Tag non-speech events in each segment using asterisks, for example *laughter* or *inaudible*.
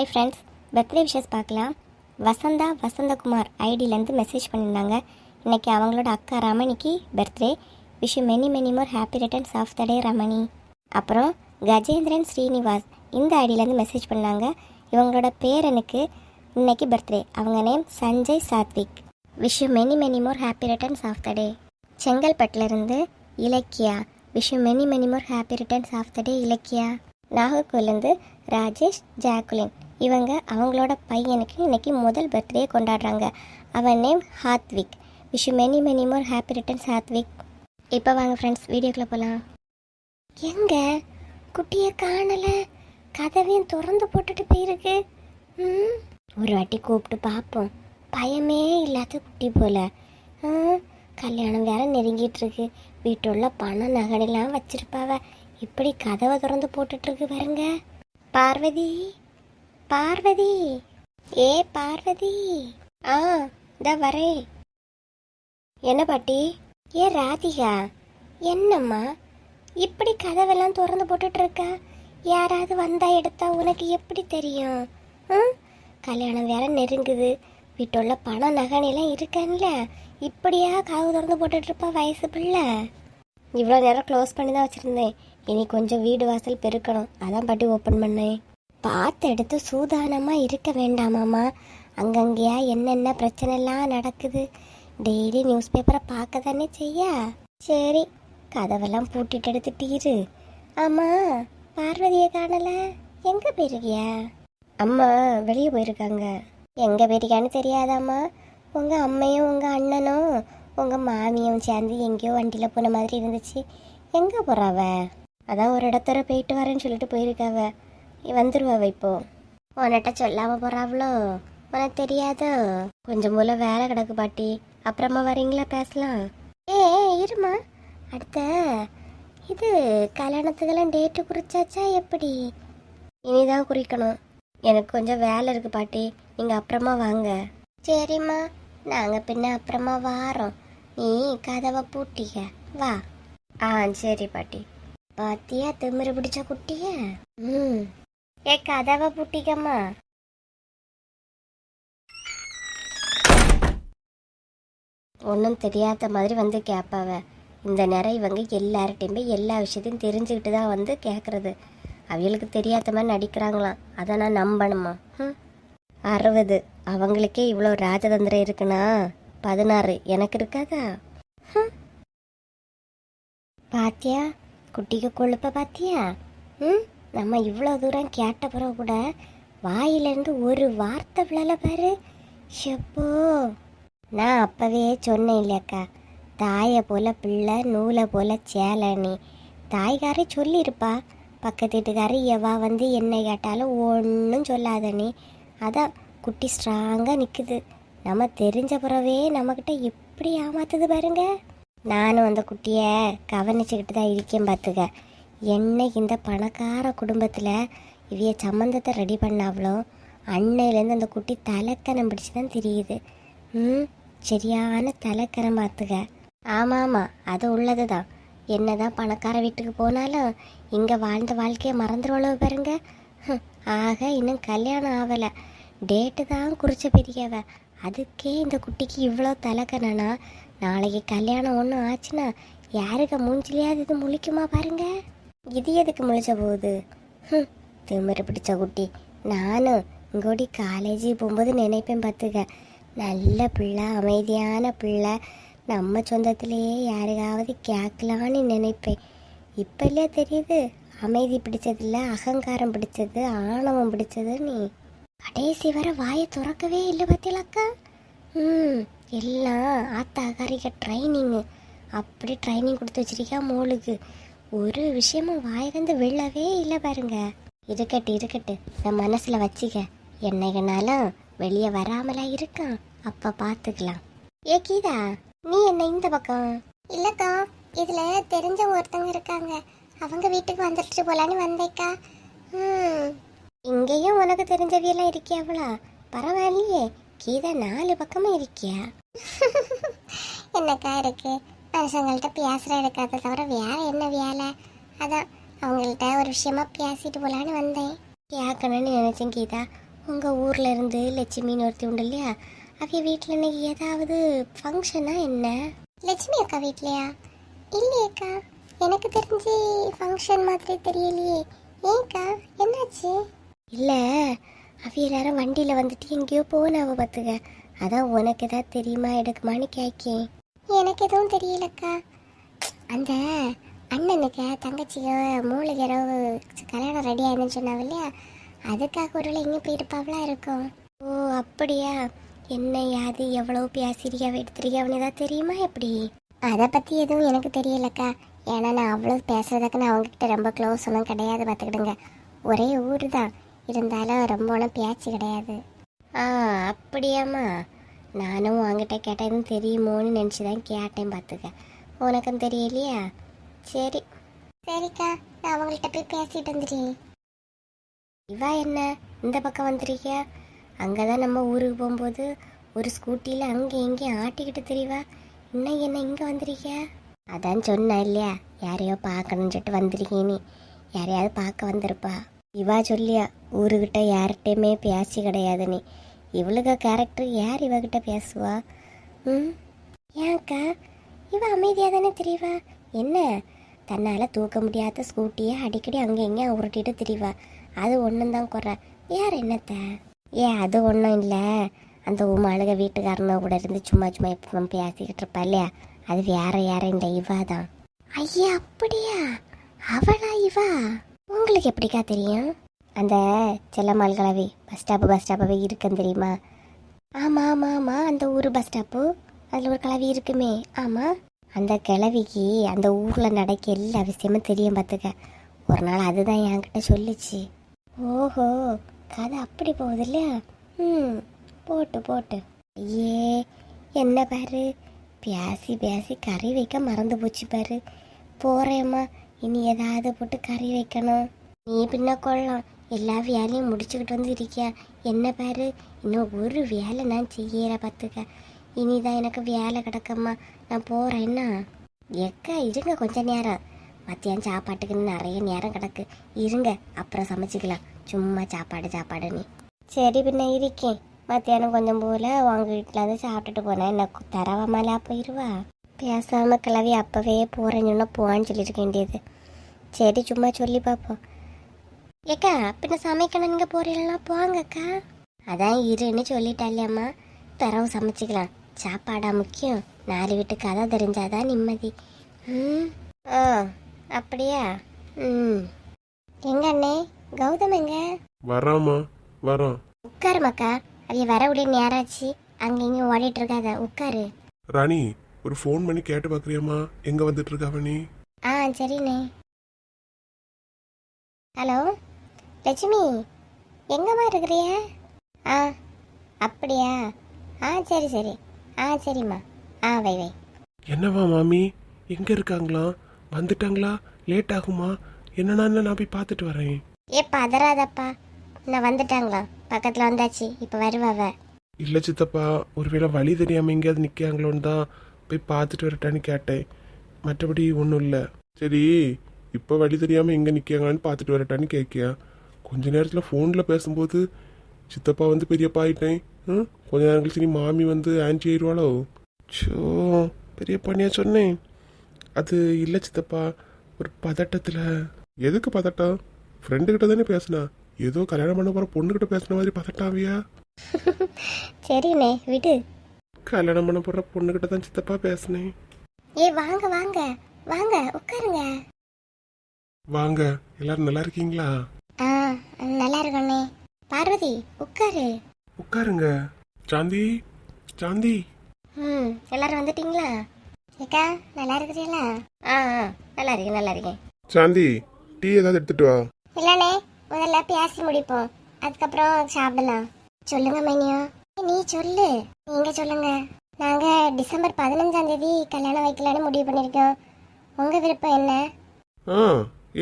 Hi friends birthday wishes பார்க்கலாம். Vasantha Vasanthakumar ஐடியிலேருந்து message பண்ணியிருந்தாங்க. இன்னைக்கு அவங்களோட அக்கா ரமணிக்கு birthday. Wish many many more happy returns of the day Ramani. அப்புறம் கஜேந்திரன் ஸ்ரீனிவாஸ் இந்த ஐடியிலேருந்து மெசேஜ் பண்ணாங்க இவங்களோட பேரனுக்கு இன்னைக்கு பர்த்டே. அவங்க name Sanjay Sathvik. Wish many many more happy returns of the day Ilakkiya. Wish many many more happy returns of the day Ilakkiya. நாகர்கோவிலேருந்து Rajesh Jacqueline. இவங்க அவங்களோட பையனுக்கு இன்னைக்கு முதல் பர்த்டே கொண்டாடுறாங்க. அவன் name Hathvik. Wish many many more happy returns Hathvik. இப்போ வாங்க friends வீடியோக்குள்ளே போகலாம் எங்க? குட்டியை காணலை. கதவையும் திறந்து போட்டுட்டு போயிருக்கு. ம்? ஒரு வாட்டி கூப்பிட்டு பார்ப்போம் பயமே இல்லாத குட்டி போல. கல்யாணம் வேற நெருங்கிட்டு இருக்கு வீட்டுள்ள பணம் நகடெல்லாம் வச்சிருப்பாவ. இப்படி கதவை திறந்து போட்டுட்டு இருக்கு பாருங்க. பார்வதி? பார்வதி. ஏ பார்வதி. ஆ இந்த வரேன் என்ன பாட்டி? ஏ ராதிகா. என்னம்மா? இப்படி கதவெல்லாம் திறந்து போட்டுட்டு இருக்கா யாராவது வந்தா எடுத்தா உனக்கு எப்படி தெரியும்? ம்? கல்யாணம் வேற நெருங்குது. வீட்டுள்ள பணம் நகனையெல்லாம் இருக்கான்ல. இப்படியா கதவு திறந்து போட்டுட்டு இருப்பா வயசு பிள்ளை? இவ்வளோ நேரம் க்ளோஸ் பண்ணி தான் வச்சுருந்தேன். இனி கொஞ்சம் வீடு வாசல் பெருக்கணும். அதான் பாட்டி ஓப்பன் பண்ணேன். பார்த்து எடுத்து சூதானமாக இருக்க வேண்டாமாம்மா அங்கங்கேயா என்னென்ன பிரச்சனைலாம் நடக்குது? டெய்லி நியூஸ் பேப்பரை பார்க்க தானே செய்ய? சரி கதவெல்லாம் பூட்டிட்டு எடுத்துட்டீரு. ஆமாம் பார்வதியை காணல? எங்கே போயிருக்கியா? அம்மா வெளியே போயிருக்காங்க. எங்கே போயிருக்கான்னு தெரியாதாம்மா. உங்கள் அம்மையும் உங்கள் அண்ணனும் உங்கள் மாமியும் சேர்ந்து எங்கேயோ வண்டியில் போன மாதிரி இருந்துச்சு. எங்கே போகிறாவ அதான் ஒரு இடத்துல போயிட்டு வரேன்னு சொல்லிட்டு போயிருக்காவ வந்துருவாவ இப்போ உன்கிட்ட சொல்லாம போறாவளோ? உனக்கு தெரியாதோ? கொஞ்சம் போல வேலை கிடக்கு பாட்டி. அப்புறமா வரீங்களா பேசலாம்? ஏ இருமா. அடுத்த இது கல்யாணத்துக்கெல்லாம் டேட்டு குறிச்சாச்சா எப்படி? இனிதான் குறிக்கணும். எனக்கு கொஞ்சம் வேலை இருக்கு பாட்டி. நீங்க அப்புறமா வாங்க. சரிம்மா. நாங்க பின்ன அப்புறமா வாரோம். நீ கதவை பூட்டிக்க. வா. ஆ சரி பாட்டி. பாத்தியா? திமிரு பிடிச்ச குட்டிய? ம். ஏ கதவை பூட்டிக்கம்மா. ஒன்றும் தெரியாத மாதிரி வந்து கேட்பாவ இந்த நேரம் இவங்க எல்லார்ட்டையுமே எல்லா விஷயத்தையும் தெரிஞ்சுக்கிட்டு தான் வந்து கேட்குறது அவங்களுக்கு தெரியாத மாதிரி நடிக்கிறாங்களாம். அதை நான் நம்பணுமா? ம் அறுபது. அவங்களுக்கே இவ்வளோ ராஜதந்திரம் இருக்குன்னா? பதினாறு. எனக்கு இருக்காதா? ஹம். பாத்தியா? குட்டிக்கு கொழுப்ப பாத்தியா? ம் நம்ம இவ்வளோ தூரம் கேட்ட பிறகு கூட வாயிலேருந்து ஒரு வார்த்தை விழல பாரு. ஷப்போ. நான் அப்போவே சொன்னேன் இல்லையாக்கா தாயை போல பிள்ளை நூலை போல சேலனி தாய்காரே சொல்லியிருப்பா பக்கத்து வீட்டுக்காரி எவா வந்து என்ன கேட்டாலும் ஒன்றும் சொல்லாத நீ. அதான் குட்டி ஸ்ட்ராங்காக நிற்குது நம்ம தெரிஞ்ச பிறவே நம்மக்கிட்ட எப்படி ஏமாத்துது பாருங்க. நானும் அந்த குட்டியை கவனிச்சுக்கிட்டு தான் இருக்கேன் பார்த்துக்க என்ன இந்த பணக்கார குடும்பத்தில் இவைய சம்மந்தத்தை ரெடி பண்ணாவளோ அன்னையிலேருந்து அந்த குட்டி தலைக்கணம் பிடிச்சு தான் தெரியுது. ம் சரியான தலைக்கணம் பார்த்துக்க. ஆமாம் ஆமாம் அது உள்ளது தான் என்னதான் பணக்கார வீட்டுக்கு போனாலும் இங்கே வாழ்ந்த வாழ்க்கையை மறந்துடுவளவு பாருங்க. ஆக இன்னும் கல்யாணம் ஆகலை டேட்டு தான் குறிச்ச பெரியவ. அதுக்கே இந்த குட்டிக்கு இவ்வளோ தலைக்கணனா நாளைக்கு கல்யாணம் ஒன்றும் ஆச்சுன்னா யாருக்கு மூஞ்சிலையாவது இது முழிக்குமா பாருங்கள் இது எதுக்கு முழிச்ச போகுது? ஹம், திமிர பிடிச்ச குட்டி. நானும் இங்கோடி காலேஜ் போகும்போது நினைப்பேன் பார்த்துக்க. நல்ல பிள்ளை அமைதியான பிள்ளை. நம்ம சொந்தத்திலேயே யாருக்காவது கேட்கலான்னு நினைப்பேன். இப்போ இல்லையா தெரியுது? அமைதி பிடிச்சதில்ல அகங்காரம் பிடிச்சது ஆணவம் பிடிச்சது நீ. கடைசி வர வாயை திறக்கவே இல்லை பார்த்தீங்களாக்கா ம் எல்லாம் ஆத்தாக்காரிக்க ட்ரைனிங்கு அப்படி ட்ரைனிங் கொடுத்து வச்சிருக்கா மோளுக்கு? ஒரு விஷயமும் வாயிலிருந்து வெள்ளவே இல்லை பாருங்க. இருக்கட்டு இருக்கட்டு. நான் மனசில் வச்சிக்க. என்னைக்குனாலும் வெளியே வராமலா இருக்கான் அப்போ பார்த்துக்கலாம் ஏ கீதா நீ என்ன இந்த பக்கம்? இல்லக்கா இதுல தெரிஞ்ச ஒருத்தங்க இருக்காங்க. அவங்க வீட்டுக்கு வந்துட்டு போலான்னு வந்தேக்கா. ம் இங்கேயும் உனக்கு தெரிஞ்சவியெல்லாம் இருக்கியாவளா? பரவாயில்லையே. கீதா நாலு பக்கமும் இருக்கியா? *laughs* என்னக்கா இருக்கு? மனுஷங்கள்ட்ட பேசுற இருக்காத தவிர வேற என்ன வேலை? அதான் அவங்கள்ட்ட ஒரு விஷயமா பேசிட்டு போலான்னு வந்தேன். கேட்கணும்னு நினச்சேன் கீதா. உங்கள் ஊரில் இருந்து லட்சுமின்னு ஒருத்தி உண்டு இல்லையா? அவ வீட்டில் இன்னைக்கு ஏதாவது ஃபங்க்ஷனா என்ன? லட்சுமி அக்கா வீட்லையா? இல்லையேக்கா எனக்கு தெரிஞ்சு ஃபங்க்ஷன் மாதிரி தெரியலையே. ஏன்க்கா என்னாச்சு? இல்லை அவ எல்லாரும் வண்டியில் வந்துட்டு எங்கேயோ போனாவ பார்த்துக்க அதான் உனக்கு ஏதாவது தெரியுமா? எடுக்குமான்னு கேட்கேன் எனக்கு எதுவும் தெரியலக்கா. அந்த அண்ணனுக்கு தங்கச்சியோ மூலிகரோ கல்யாணம் ரெடி ஆயிருந்துன்னு சொன்னாவ இல்லையா? அதுக்காக ஒரு வேளை எங்கே இருக்கும். ஓ அப்படியா? என்ன யாது எவ்வளோ பேசிரியா எடுத்திருக்கியாவனு ஏதாவது தெரியுமா எப்படி? அதை பற்றி எதுவும் எனக்கு தெரியலக்கா. ஏன்னா நான் அவ்வளோ பேசுறதுக்கு நான் அவங்ககிட்ட ரொம்ப க்ளோஸ் ஒன்றும் கிடையாது பார்த்துக்கிடுங்க. ஒரே ஊர் தான் இருந்தாலும் ரொம்ப ஒன்றும் பேச்சு கிடையாது. ஆ அப்படியாம்மா. நானும் உங்ககிட்ட கேட்டால் எதுவும் தெரியுமோன்னு நினச்சி தான் கேட்டேன் பார்த்துக்க. உனக்கும் தெரியலையா? சரி. சரிக்கா நான் அவங்கள்ட்ட போய் பேசிட்டு வந்துடுறேன். இவா என்ன? இந்த பக்கம் வந்திருக்கியா? அங்கே தான் நம்ம ஊருக்கு போகும்போது ஒரு ஸ்கூட்டியில் அங்கே எங்கேயும் ஆட்டிக்கிட்டு தெரியவா? இன்னும் என்ன இங்கே வந்திருக்கியா? அதான் சொன்னேன் இல்லையா? யாரையோ பார்க்கணும்னு சொல்லிட்டு வந்திருக்கேன்னு யாரையாவது பார்க்க வந்திருப்பா. இவா சொல்லியா ஊருக்கிட்ட யார்கிட்டையுமே பேசி கிடையாதுன்னு இவளுக்கு கேரக்டர் யார் இவகிட்ட பேசுவா? ம்? ஏன்க்கா இவ அமைதியாக தானே தெரியவா என்ன? தன்னால் தூக்க முடியாத ஸ்கூட்டியை அடிக்கடி அங்கே எங்கேயும் உருட்டிட்டு திரிவா. அது ஒன்றும் தான் குறை. யார் என்னத்த? ஏ அது ஒன்றும் இல்லை. அந்த உமாளுக வீட்டுக்காரன கூட இருந்து சும்மா சும்மா இப்போ பேசிக்கிட்டு இருப்பா இல்லையா? அது வேற யாரும் இல்லை இவா தான். ஐயா அப்படியா? அவளா இவா? உங்களுக்கு எப்படிக்கா தெரியும்? அந்த செல்லம்மாள் கலவி பஸ் ஸ்டாப்பு பஸ் ஸ்டாப்பாகவே இருக்குன்னு தெரியுமா? ஆமாம் ஆமாம் ஆமாம் அந்த ஊர் பஸ் ஸ்டாப்பு அதில் ஒரு கிளவி இருக்குமே. ஆமாம் அந்த கிளவிக்கு அந்த ஊரில் நடக்க எல்லா விஷயமும் தெரியும் பார்த்துக்க ஒரு நாள் அதுதான் என்கிட்ட சொல்லுச்சு. ஓஹோ கதை அப்படி போகுது இல்லையா? ம் போட்டு போட்டு. ஐயே என்ன பாரு? பேசி பேசி கறி வைக்க மறந்து போச்சு பாரு. போகிறேம்மா இனி ஏதாவது போட்டு கறி வைக்கணும். நீ பின்ன கொள்ளலாம். எல்லா வேலையும் முடிச்சுக்கிட்டு வந்து இருக்கியா? என்ன பாரு? இன்னும் ஒரு வேலை நான் செய்யற பார்த்துக்க இனிதான் எனக்கு வேலை கிடக்கம்மா. நான் போறேன்னா எக்கா இருங்க கொஞ்ச நேரம். மத்தியானம் சாப்பாட்டுக்குன்னு நிறைய நேரம் கிடக்கு. இருங்க அப்புறம் சமைச்சிக்கலாம். சும்மா சாப்பாடு சாப்பாடு நீ. சரி பின்ன இருக்கேன். மத்தியானம் கொஞ்சம் போல உங்க வீட்டில் வந்து சாப்பிட்டுட்டு போனேன் என்ன தரவாமலா போயிடுவா பேசாமல் கிளவி அப்பவே போகிறேன்னு சொன்னால் போவான்னு சொல்லியிருக்க வேண்டியது. சரி சும்மா சொல்லி பார்ப்போம் ஏக்கா பின்ன சமைக்கணும் நீங்க போறீங்களா? போங்கக்கா. அதான் இருன்னு சொல்லிட்டாலேம்மா பிறவு சமைச்சிக்கலாம். சாப்பாடா முக்கியம். நாலு வீட்டு கதை தெரிஞ்சாதான் நிம்மதி. ம். ஆ அப்படியா? ம். எங்க அண்ணே? கௌதம் எங்க? வராமா. வரான் உட்காரு மக்கா அவைய வர விட நேராச்சு அங்க இங்க ஓடிட்டு இருக்காத உட்காரு. ராணி ஒரு ஃபோன் பண்ணி கேட்டு பார்க்குறியாம்மா எங்கே வந்துட்டு இருக்க நீ? ஆ சரிண்ணே. ஹலோ? லட்சுமி எங்கம்மா இருக்கிறிய? ஆ அப்படியா? ஆ சரி சரி. ஆ சரிம்மா. ஆ வை வை. என்னவா மாமி? எங்கே இருக்காங்களா? வந்துட்டாங்களா? லேட் ஆகுமா? என்னன்னா நான் போய் பார்த்துட்டு வரேன். ஏ பதறாதப்பா. நான் வந்துட்டாங்களா? பக்கத்தில் வந்தாச்சு. இப்போ வருவாவ இல்லை சித்தப்பா ஒருவேளை வழி தெரியாமல் எங்கேயாவது நிற்காங்களோன்னு தான் போய் பார்த்துட்டு வரட்டான்னு கேட்டேன். மற்றபடி ஒன்றும் இல்லை. சரி இப்போ வழி தெரியாமல் எங்கே நிற்காங்கன்னு பார்த்துட்டு வரட்டான்னு கேட்கியா? கொஞ்ச நேரத்தில் ஃபோனில் பேசும்போது சித்தப்பா வந்து பெரியப்பா ஆயிட்டேன். ம்? கொஞ்ச நேரம் கழிச்சு நீ மாமி வந்து ஆன்டி ஆயிடுவாளோ ஷோ பெரியப்பானியா சொன்னேன்? அது இல்லை சித்தப்பா. ஒரு பதட்டத்தில். எதுக்கு பதட்டம்? ஃப்ரெண்டு கிட்ட தானே பேசினா. ஏதோ கல்யாணம் பண்ண போகிற பொண்ணுகிட்ட பேசுன மாதிரி பதட்டாவியா? *laughs* சரிண்ணே விடு. கல்யாணம் பண்ண போற பொண்ணுகிட்ட தான் சித்தப்பா பேசினேன். ஏ வாங்க வாங்க. வாங்க உட்காருங்க. வாங்க. எல்லாரும் நல்லா இருக்கீங்களா? நல்லா இருக்கண்ணே. பார்வதி உட்காரு. உட்காருங்க. சாந்தி சாந்தி. ம் எல்லாரும் வந்துட்டீங்களா? ஏக்கா நல்லா இருக்கிறீங்களா? ஆ ஆ நல்லா இருக்கேன் நல்லா இருக்கேன். சாந்தி டீ ஏதாவது எடுத்துட்டு வா. இல்லைண்ணே முதல்ல பேசி முடிப்போம். அதுக்கப்புறம் சாப்பிடலாம். சொல்லுங்க மைனியா. நீ சொல்லு. நீங்க சொல்லுங்க. நாங்க டிசம்பர் பதினஞ்சாம் தேதி கல்யாணம் வைக்கலான்னு முடிவு பண்ணிருக்கோம் உங்க விருப்பம் என்ன? ஆ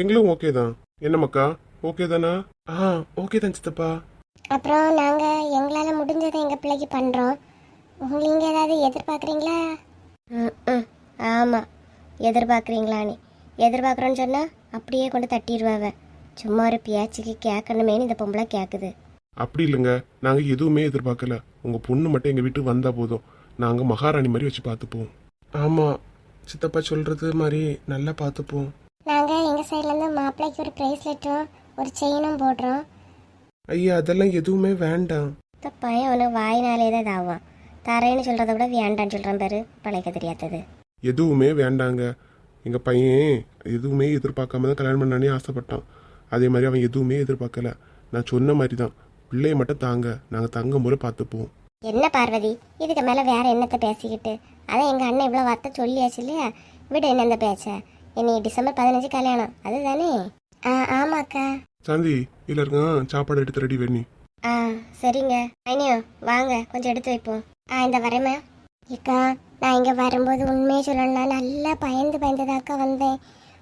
எங்களும் ஓகே தான். என்ன மக்கா ஓகே தானா? ஆ ஓகே தான் சித்தப்பா. அப்புறம் நாங்க எங்களால முடிஞ்சதை எங்க பிள்ளைக்கு பண்றோம். நீங்க ஏதாவது எதிர்பார்க்குறீங்களா? ம் ஆமா. எதிர்பார்க்குறீங்களான்னு எதிர்பார்க்குறோன்னு சொன்னா அப்படியே கொண்டு தட்டிடுவாவ. சும்மா ஒரு பேச்சுக்கு கேட்கணுமேனு இந்த பொம்பளை கேட்குது அப்படி இல்லைங்க. நாங்க எதுவுமே எதிர்பார்க்கல. உங்க பொண்ணு மட்டும் எங்க வீட்டுக்கு வந்தா போதும். நாங்க மகாராணி மாதிரி வச்சு பார்த்துப்போம். ஆமா. சித்தப்பா சொல்றது மாதிரி நல்லா பார்த்துப்போம். நாங்கள் எங்கள் சைட்லேருந்து மாப்பிள்ளைக்கு ஒரு ப்ரைஸ்லெட்டும் ஒரு செயினும் போடுறோம். ஐயா அதெல்லாம் எதுவுமே வேண்டாம். இந்த பையன் அவனுக்கு வாயினாலே தான் இதாகும் தரேன்னு சொல்கிறத விட வேண்டான்னு சொல்கிறான் பாரு பழைக்க தெரியாதது. எதுவுமே வேண்டாங்க. எங்க பையன் எதுவுமே எதிர்பார்க்காம தான் கல்யாணம் பண்ணானே ஆசைப்பட்டான். அதே மாதிரி அவன் எதுவுமே எதிர்பார்க்கல. நான் சொன்ன மாதிரி தான் பிள்ளைய மட்டும் தாங்க. நாங்க தங்கும் போல பார்த்துப்போம். என்ன பார்வதி? இதுக்கு மேலே வேற என்னத்தை பேசிக்கிட்டு? அதான் எங்கள் அண்ணன் இவ்வளோ வார்த்தை சொல்லியாச்சு இல்லையா? விட என்ன இந்த பேச்ச. இனி டிசம்பர் பதினஞ்சு கல்யாணம். அதுதானே? ஆ ஆமாக்கா. சாந்தி இல்ல சாப்பாடு எடுத்து ரெடி பண்ணி. ஆ சரிங்க. ஐனியோ வாங்க. கொஞ்சம் எடுத்து வைப்போம். ஆ இந்த வரேம்மா. ஏக்கா நான் இங்கே வரும்போது உண்மையை சொல்லணும்னா நல்லா பயந்து பயந்ததாக்கா வந்தேன்.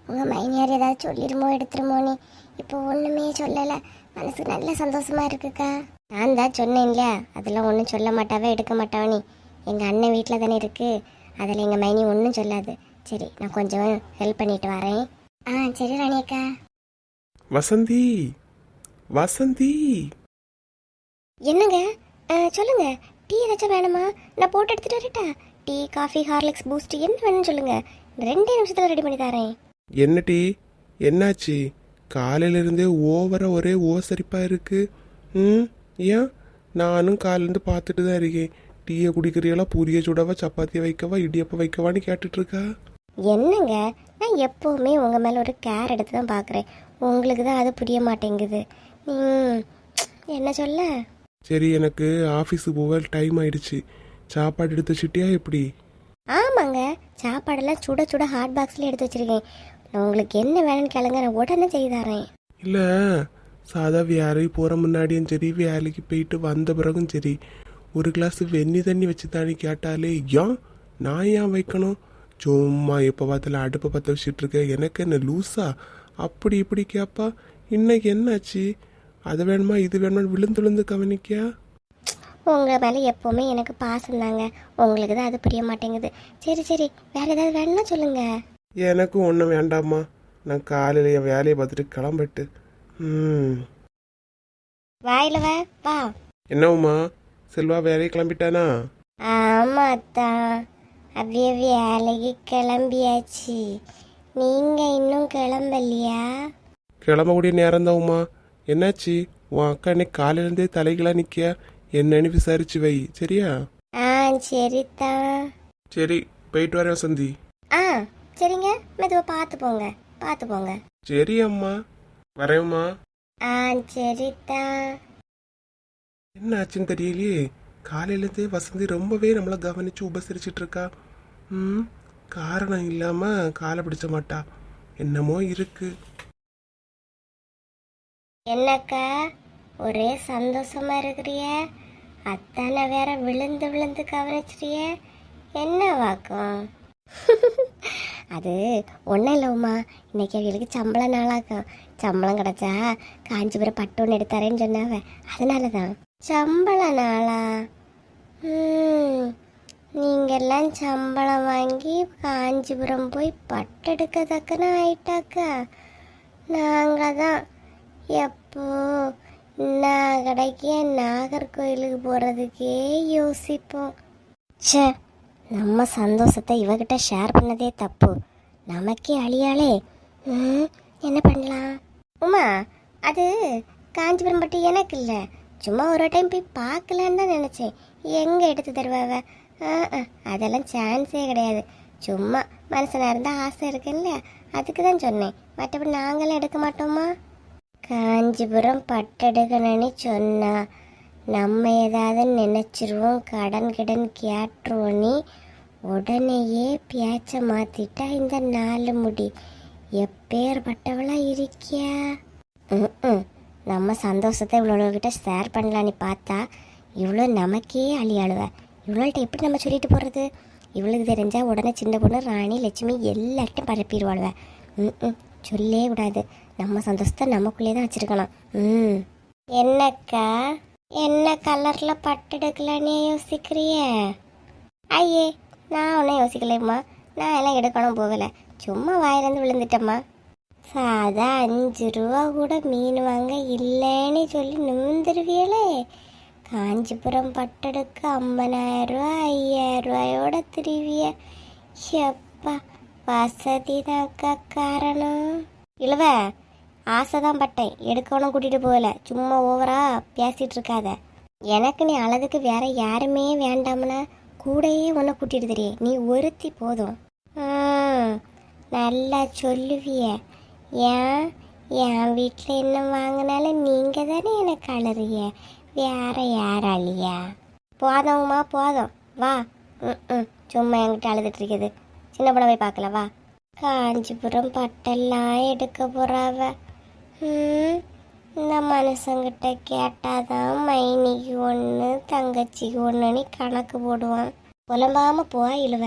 உங்கள் மைனியார் ஏதாவது சொல்லிடுமோ எடுத்துருமோன்னு. இப்போ ஒன்றுமே சொல்லலை. மனசுக்கு நல்ல சந்தோஷமா இருக்குக்கா. நான் தான் சொன்னேன் இல்லையா? அதெல்லாம் ஒன்றும் சொல்ல மாட்டாவே எடுக்க மாட்டாவனி. எங்கள் அண்ணன் வீட்டில் தானே இருக்கு. அதில் எங்கள் மைனி ஒன்றும் சொல்லாது. சரி நான் கொஞ்சம் ஹெல்ப் பண்ணிட்டு வரேன். ஆ சரி ராணி அக்கா வசந்தி வசந்தி. என்னங்க? ஆ, சொல்லுங்க. டீ ஏதாச்சும் வேணுமா? நான் போட்டு எடுத்துட்டு வரட்டா? டீ காஃபி ஹார்லிக்ஸ் பூஸ்ட் என்ன வேணும்னு சொல்லுங்க. ரெண்டே நிமிஷத்துல ரெடி பண்ணி தரேன். என்ன டீ? என்னாச்சு? காலையில இருந்தே ஓவரா ஒரே ஓசரிப்பா இருக்கு. ம்? ஏன்? நானும் காலிலேருந்து பார்த்துட்டு தான் இருக்கேன். டீயை குடிக்கிறியெல்லா பூரிய சுடவா? சப்பாத்தி வைக்கவா? இடியப்ப வைக்கவான்னு கேட்டுட்டு இருக்கா? என்னங்க? நான் எப்பவுமே உங்க மேல ஒரு கேர் எடுத்து தான் பாக்குறேன். உங்களுக்கு தான் அது புரிய மாட்டேங்குது. என்ன சொல்ல? சரி எனக்கு ஆஃபீஸுக்கு போக டைம் ஆயிடுச்சு. சாப்பாடு எடுத்து வச்சுட்டியா எப்படி? ஆமாங்க. சாப்பாடெல்லாம் சுட சுட ஹாட் பாக்ஸ்ல எடுத்து வச்சிருக்கேன். நான் உங்களுக்கு என்ன வேணும்னு கேளுங்க நான் உடனே செய்து தரேன். இல்ல சாதா வேலைக்கு போற முன்னாடியும் சரி வேலைக்கு போயிட்டு வந்த பிறகும் சரி. ஒரு கிளாஸ் வெந்நி தண்ணி வச்சு தானே கேட்டாலே ஏன்? நான் ஏன் வைக்கணும்? சும்மா எப்போ பார்த்தாலும் அடுப்பை பற்ற வச்சுட்டு இருக்க. எனக்கு என்ன லூஸா அப்படி இப்படி கேப்பா. இன்னைக்கு என்னாச்சு? அது வேணுமா? இது வேணுமா? விழுந்து விழுந்து கவனிக்கியா? உங்கள் மேலே எப்போவுமே எனக்கு பாசம் தாங்க. உங்களுக்கு தான் அது புரிய மாட்டேங்குது. சரி சரி. வேற ஏதாவது வேணும்னா சொல்லுங்க. எனக்கும் ஒன்றும் வேண்டாம்மா. நான் காலையில் என் வேலையை பார்த்துட்டு கிளம்பிட்டு. ம். வாயில வா வா. என்னவுமா செல்வா வேலையை கிளம்பிட்டானா? ஆமா அப்படியே வேலைக்கு கிளம்பியாச்சு. நீங்க இன்னும் கிளம்பலையா? கிளம்பக்கூடிய நேரம் தான்மா என்னாச்சு? உன் அக்கா இன்னைக்கு காலையிலேருந்தே தலைகளா நிற்க என்னன்னு விசாரிச்சு வை. சரியா? ஆ சரிதான் சரி போயிட்டு வரேன் வசந்தி ஆ சரிங்க. மெதுவா பார்த்து போங்க. பார்த்து போங்க. சரி அம்மா. வரேம்மா ஆ சரிதான் என்ன ஆச்சுன்னு தெரியலையே. காலையிலேருந்தே வசந்தி ரொம்பவே நம்மளை கவனிச்சு உபசரிச்சிட்டு இருக்கா. ம் காரணம் இல்லாமல் காலை பிடிச்ச மாட்டா. என்னமோ இருக்கு. என்னக்கா ஒரே சந்தோஷமா இருக்கிறிய? அத்தானை வேற விழுந்து விழுந்து கவனிச்சிட்டிய. என்ன வாக்கம்? அது ஒன்றும் இல்லை இன்னைக்கு அவங்களுக்கு சம்பளம் நாளாக்கும் சம்பளம் கிடைச்சா காஞ்சிபுரம் பட்டு ஒன்று எடுத்தாரேன்னு சொன்னாவ. அதனால தான் சம்பள நாளா? எல்லாம் சம்பளம் வாங்கி காஞ்சிபுரம் போய் பட்டு தக்கன ஆயிட்டாக்கா. நாங்கள் தான் எப்போ நான் கடைக்கு நாகர்கோயிலுக்கு போகிறதுக்கே யோசிப்போம். ச்சே நம்ம சந்தோஷத்தை இவகிட்ட ஷேர் பண்ணதே தப்பு. நமக்கே அழியாளே. ம் என்ன பண்ணலாம்? உமா அது காஞ்சிபுரம் பட்டு எனக்கு இல்லை. சும்மா ஒரு டைம் போய் பார்க்கலான்னு தான் நினச்சேன். எங்கே எடுத்து தருவாவ ஆ, ஆ, அதெல்லாம் சான்ஸே கிடையாது. சும்மா மனசனாக இருந்தால் ஆசை இருக்குல்ல அதுக்கு தான் சொன்னேன். மற்றபடி நாங்களாம் எடுக்க மாட்டோமா? காஞ்சிபுரம் பட்டெடுக்கணும்னு சொன்னா நம்ம ஏதாவது நினைச்சிருவோம் கடன் கிடன் கேட்டுருவோன்னு உடனேயே பேச்சை மாத்திட்டா இந்த நாலு முடி. எப்பேற்பட்டவளா இருக்கியா? ம் நம்ம சந்தோஷத்தை இவ்வளோ கிட்ட ஷேர் பண்ணலான்னு பார்த்தா இவ்வளோ நமக்கே அழியாளுவேன் இவ்வளோட்ட எப்படி நம்ம சொல்லிட்டு போகிறது இவளுக்கு தெரிஞ்சால் உடனே சின்ன பொண்ணு ராணி லட்சுமி எல்லார்ட்டும் பரப்பிடுவாளுவ. ம் சொல்லே கூடாது. நம்ம சந்தோஷத்தை நமக்குள்ளே தான் வச்சிருக்கணும். ம். என்னக்கா? என்ன கலரில் பட்டு எடுக்கலான்னு யோசிக்கிறிய? ஐயே நான் ஒன்றும் யோசிக்கலைம்மா. நான் எல்லாம் எடுக்கணும் போகலை. சும்மா வாயிலேருந்து விழுந்துட்டேம்மா. சாதா அஞ்சு ரூபா கூட மீன் வாங்க இல்லைன்னு சொல்லி நிமிந்துருவியலே காஞ்சிபுரம் பட்டடுக்கு ஐம்பதாயிரம் ரூபா ஐயாயிரம் ரூபாயோட திருவிய எப்பா வசதி தாக்கா காரணம் இழுவ ஆசைதான் பட்டேன் எடுக்கணும் கூட்டிட்டு போகல சும்மா ஓவரா பேசிட்டு இருக்காத எனக்கு நீ அழகுக்கு வேற யாருமே வேண்டாம்னா கூடயே உன்னை கூட்டிட்டு தெரிய நீ ஒருத்தி போதும் நல்லா சொல்லுவிய ஏன் என் வீட்டில் என்ன வாங்கினாலும் நீங்கள் தானே எனக்கு அழறிய வேற யாராலியா போதும்மா போதும் வா. ம் ம். சும்மா என்கிட்ட அழுதுட்டு இருக்குது. சின்ன படம் போய் பார்க்கல வா. காஞ்சிபுரம் பட்டெல்லாம் எடுக்க போறாவ. ம், இந்த மனுஷங்கிட்ட கேட்டாதான் மைனிக்கு ஒன்று தங்கச்சிக்கு ஒன்றுன்னு கணக்கு போடுவான். புலம்பாம போவா இழுவ.